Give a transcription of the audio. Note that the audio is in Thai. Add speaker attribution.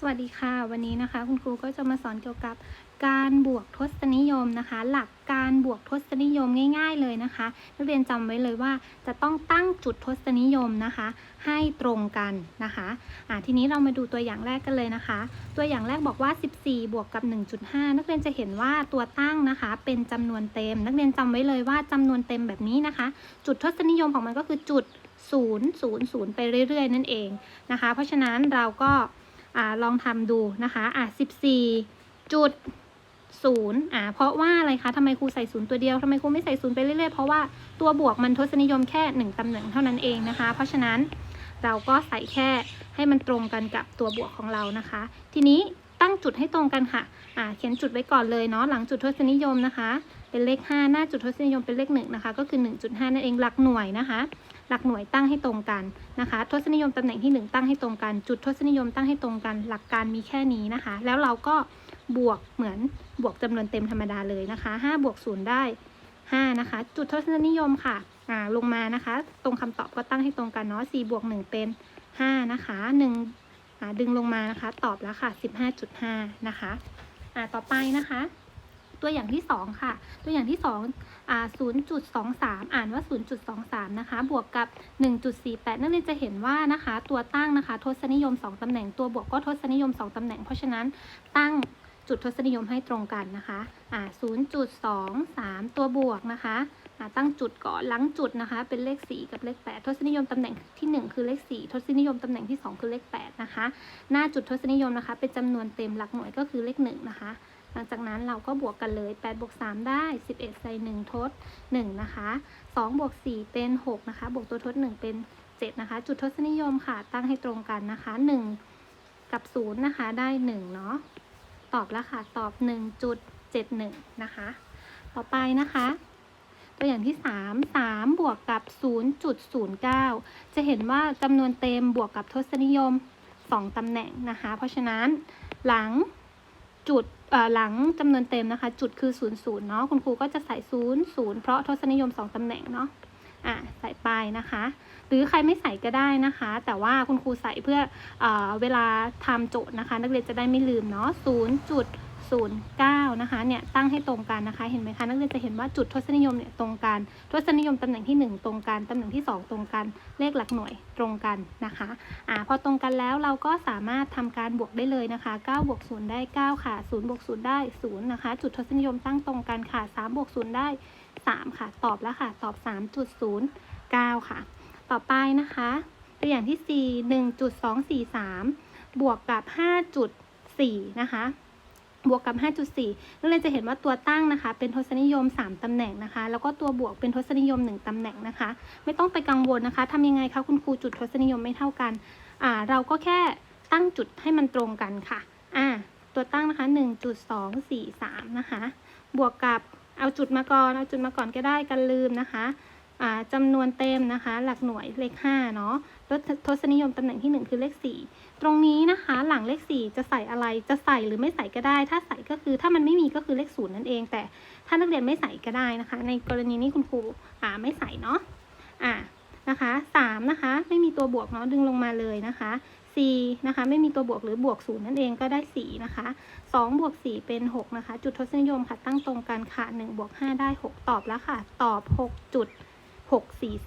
Speaker 1: สวัสดีค่ะ วันนี้นะคะ คุณครูก็จะมาสอนเกี่ยวกับการบวกทศนิยมนะคะ หลักการบวกทศนิยมง่าย ๆเลยนะคะนักเรียนจำไว้เลยว่าจะต้องตั้งจุดทศนิยมนะคะ ให้ตรงกันนะคะอ่าทีนี้เรามาดูตัวอย่างแรกกันเลยนะคะ ตัวอย่างแรกบอกว่า 14 บวกกับ 1.5 นักเรียนจะเห็นว่าตัวตั้งนะคะ เป็นจำนวนเต็ม นักเรียนจำไว้เลยว่าจำนวนเต็มแบบนี้นะคะ จุดทศนิยมของมันก็คือจุด0 0 0 ไปเรื่อยๆ นั่นเองนะคะ เพราะฉะนั้นเราก็ อ่าลองทำดูนะคะอะ14จุดศูนย์อ่าเพราะว่าอะไรคะทำไมครูใส่ศูนย์ตัวเดียวทำไมครูไม่ใส่ศูนย์ไปเรื่อยๆ เพราะว่าตัวบวกมันทศนิยมแค่หนึ่งตำแหน่งเท่านั้นเองนะคะ เพราะฉะนั้นเราก็ใส่แค่ให้มันตรงกันกับตัวบวกของเรานะคะ ทีนี้ตั้งจุดให้ตรงกันค่ะอ่าเขียนจุดไว้ก่อนเลยเนาะหลังจุดทศนิยมนะคะ เป็นเลข 5 หน้าจุดทศนิยมเป็นเลข1นะคะก็คือ 1.5 นั่นเองหลักหน่วยนะคะ หลักหน่วยตั้งให้ตรงกันนะคะ ทศนิยมตำแหน่งที่ 1 ตั้งให้ตรงกัน จุดทศนิยมตั้งให้ตรงกัน หลักการมีแค่นี้นะคะ แล้วเราก็บวกเหมือนบวกจำนวนเต็มธรรมดาเลยนะคะ5บวก0ได้5นะคะ จุดทศนิยมค่ะอ่าลงมานะคะ ตรงคำตอบก็ตั้งให้ตรงกันเนาะ4บวก1เป็น5นะคะ1อ่าดึงลงมานะคะ ตอบแล้วค่ะ 15.5 นะคะอ่าต่อไปนะคะ ตัวอย่างที่ 2 ค่ะ ตัวอย่างที่2อ่า 0.23 อ่านว่า 0.23 นะคะ บวกกับ 1.48 นักเรียนจะเห็นว่านะคะ ตัวตั้งนะคะ ทศนิยม 2 ตำแหน่ง ตัวบวกก็ทศนิยม 2 ตำแหน่ง เพราะฉะนั้นตั้งจุดทศนิยมให้ตรงกันนะคะอ่า0.23 ตัวบวกนะคะอ่าตั้งจุดก่อนหลังจุดนะคะ เป็นเลข 4 กับเลข 8 ทศนิยมตำแหน่งที่ 1 คือเลข 4 ทศนิยมตำแหน่งที่ 2 คือเลข 8 นะคะ หน้าจุดทศนิยมนะคะ เป็นจำนวนเต็มหลักหน่วยก็คือเลข 1 นะคะ ลังจากนั้นเราก็บวกกันเลย8บวก3ได้ 11 ใส่ 1 ทด 1 นะคะ2บวก4เป็น 6 นะคะ บวกตัวทด 1 เป็น 7 นะคะ จุดทศนิยมค่ะ ตั้งให้ตรงกันนะคะ 1 กับ 0 นะคะ ได้ 1 เนาะ ตอบแล้วค่ะ ตอบ 1.71 นะคะ ต่อไปนะคะตัวอย่างที่ 3 3 บวกกับ 0.09 จะเห็นว่าจำนวนเต็มบวกกับทศนิยม 2ตำแหน่งนะคะ เพราะฉะนั้นหลังจุด หลังจำนวนเต็มนะคะ จุดคือ 0 0เนาะคุณครูก็จะใส่0 0 เพราะทศนิยม 2ตำแหน่งเนาะอะใส่ไปนะคะ หรือใครไม่ใส่ก็ได้นะคะ แต่ว่าคุณครูใส่เพื่อเอเวลาทำโจทย์นะคะ นักเรียนจะได้ไม่ลืมเนาะ0จุ ด09 นะคะเนี่ยตั้งให้ตรงกันนะคะ เห็นไหมคะนักเรียนจะเห็นว่าจุดทศนิยมเนี่ยตรงกันทศนิยมตำแหน่งที่ 1 ตรงกันตำแหน่งที่ 2 ตรงกัน เลขหลักหน่วยตรงกันนะคะอ่าพอตรงกันแล้วเราก็สามารถทำการบวกได้เลยนะคะ9บวก0ได้ 9 ค่ะ0บวก0ได้0นะคะ จุดทศนิยมตั้งตรงกันค่ะ3บวก0ได้ 3 ค่ะ ตอบแล้วค่ะ ตอบ 3.09 ค่ะ ต่อไปนะคะ ตัวอย่างที่ 4 1.243 บวกกับ 5.4 นะคะ บวกกับ 5.4นักเรียจะเห็นว่าตัวตั้งนะคะ เป็นทศนิยม 3 ตำแหน่งนะคะ แล้วก็ตัวบวกเป็นทศนิยม 1 ตำแหน่งนะคะ ไม่ต้องไปกังวลนะคะทำยังไงคะคุณครูจุดทศนิยมไม่เท่ากัน อ่า เราก็แค่ตั้งจุดให้มันตรงกันค่ะ อ่า ตัวตั้งนะคะ 1.243 นะคะ บวกกับ เอาจุดมาก่อน เอาจุดมาก่อนก็ได้กันลืมนะคะ จำนวนเต็มนะคะ หลักหน่วยเลข5เนาะล้วทศนิยมตำแหน่งที่ 1 คือเลข 4 ตรงนี้นะคะหลังเลข 4 จะใส่อะไรจะใส่หรือไม่ใส่ก็ได้ ถ้าใส่ก็คือถ้ามันไม่มีก็คือเลข0นั่นเอง แต่ถ้านักเรียนไม่ใส่ก็ได้นะคะ ในกรณีนี้คุณครูอ่าไม่ใส่เนาะอ่านะคะ3นะคะไม่มีตัวบวกเนาะดึงลงมาเลยนะคะ 4 นะคะ ไม่มีตัวบวกหรือบวก0นั่นเองก็ได้ 4 นะคะ2บวก4เป็น 6 นะคะ จุดทศนิยมค่ะตั้งตรงกันค่ะ1บวก5ได้ 6 ตอบแล้วค่ะ ตอบ 6 จุด 643